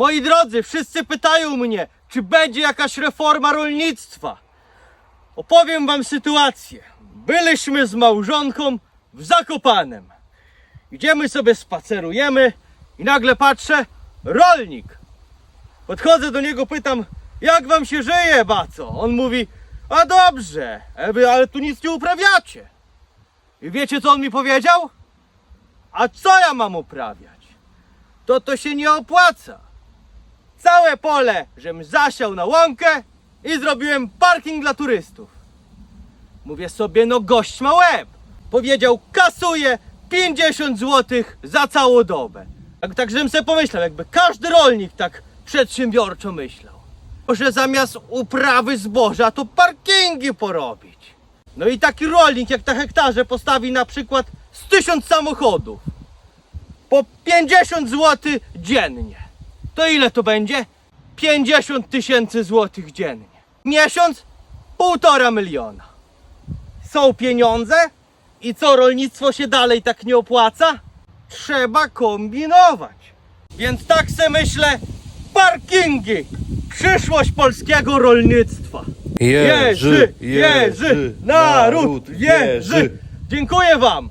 Moi drodzy, wszyscy pytają mnie, czy będzie jakaś reforma rolnictwa. Opowiem wam sytuację. Byliśmy z małżonką w Zakopanem. Idziemy sobie, spacerujemy i nagle patrzę, rolnik. Podchodzę do niego, pytam, jak wam się żyje, baco? On mówi, a dobrze, e, ale tu nic nie uprawiacie. I wiecie, co on mi powiedział? A co ja mam uprawiać? To to się nie opłaca. Całe pole, żem zasiał na łąkę i zrobiłem parking dla turystów. Mówię sobie, no gość ma łeb. Powiedział, kasuje 50 zł za całą dobę. Tak, tak żebym sobie pomyślał, jakby każdy rolnik tak przedsiębiorczo myślał. Może zamiast uprawy zboża to parkingi porobić. No i taki rolnik jak na hektarze postawi na przykład z 1000 samochodów. Po 50 zł dziennie. To ile to będzie? 50 tysięcy złotych dziennie. Miesiąc? Półtora miliona. Są pieniądze? I co, rolnictwo się dalej tak nie opłaca? Trzeba kombinować. Więc tak se myślę, parkingi! Przyszłość polskiego rolnictwa. Jerzy, Jerzy, naród, Jerzy. Dziękuję wam.